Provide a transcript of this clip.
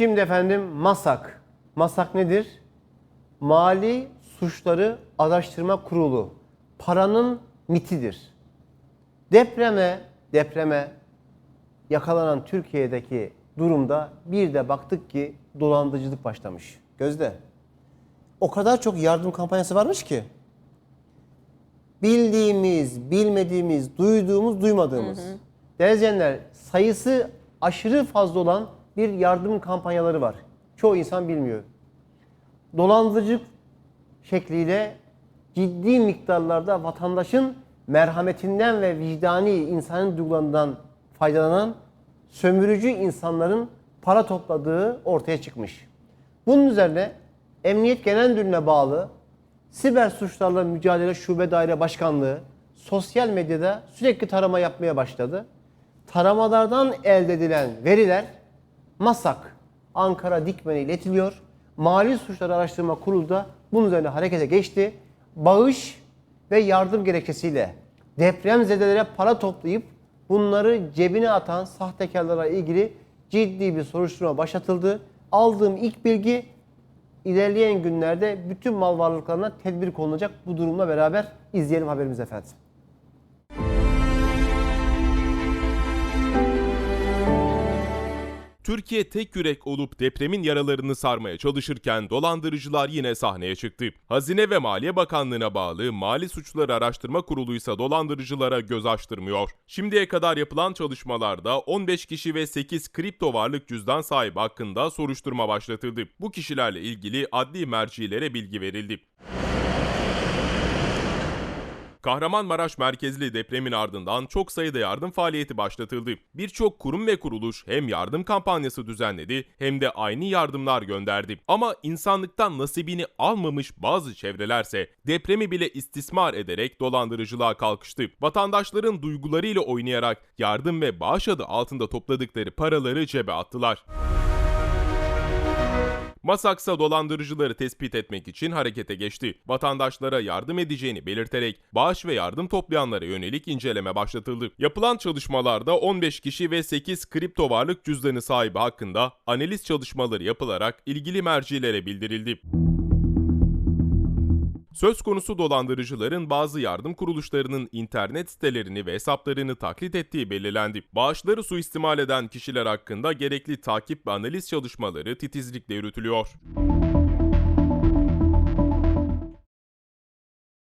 Şimdi efendim MASAK. MASAK nedir? Mali Suçları Araştırma Kurulu. Paranın mitidir. Depreme, depreme yakalanan Türkiye'deki durumda bir de baktık ki dolandırıcılık başlamış. Gözde. O kadar çok yardım kampanyası varmış ki. Bildiğimiz, bilmediğimiz, duyduğumuz, duymadığımız. Değerli izleyenler, sayısı aşırı fazla olan bir yardım kampanyaları var. Çoğu insan bilmiyor. Dolandırıcılık şekliyle ciddi miktarlarda vatandaşın merhametinden ve vicdani insanın duygularından faydalanan sömürücü insanların para topladığı ortaya çıkmış. Bunun üzerine Emniyet Genel Müdürlüğü'ne bağlı Siber Suçlarla Mücadele Şube Daire Başkanlığı sosyal medyada sürekli tarama yapmaya başladı. Taramalardan elde edilen veriler MASAK Ankara Dikmen'e iletiliyor. Mali Suçlar Araştırma Kurulu da bunun üzerine harekete geçti. Bağış ve yardım gerekçesiyle depremzedelere para toplayıp bunları cebine atan sahtekarlara ilgili ciddi bir soruşturma başlatıldı. Aldığım ilk bilgi ilerleyen günlerde bütün mal varlıklarına tedbir konulacak. Bu durumla beraber izleyelim haberimizi efendim. Türkiye tek yürek olup depremin yaralarını sarmaya çalışırken dolandırıcılar yine sahneye çıktı. Hazine ve Maliye Bakanlığı'na bağlı Mali Suçları Araştırma Kurulu ise dolandırıcılara göz açtırmıyor. Şimdiye kadar yapılan çalışmalarda 15 kişi ve 8 kripto varlık cüzdan sahibi hakkında soruşturma başlatıldı. Bu kişilerle ilgili adli mercilere bilgi verildi. Kahramanmaraş merkezli depremin ardından çok sayıda yardım faaliyeti başlatıldı. Birçok kurum ve kuruluş hem yardım kampanyası düzenledi hem de aynı yardımlar gönderdi. Ama insanlıktan nasibini almamış bazı çevrelerse depremi bile istismar ederek dolandırıcılığa kalkıştı. Vatandaşların duygularıyla oynayarak yardım ve bağış adı altında topladıkları paraları cebe attılar. Masaksa dolandırıcıları tespit etmek için harekete geçti. Vatandaşlara yardım edeceğini belirterek bağış ve yardım toplayanlara yönelik inceleme başlatıldı. Yapılan çalışmalarda 15 kişi ve 8 kripto varlık cüzdanı sahibi hakkında analiz çalışmaları yapılarak ilgili mercilere bildirildi. Söz konusu dolandırıcıların bazı yardım kuruluşlarının internet sitelerini ve hesaplarını taklit ettiği belirlendi. Bağışları suistimal eden kişiler hakkında gerekli takip ve analiz çalışmaları titizlikle yürütülüyor.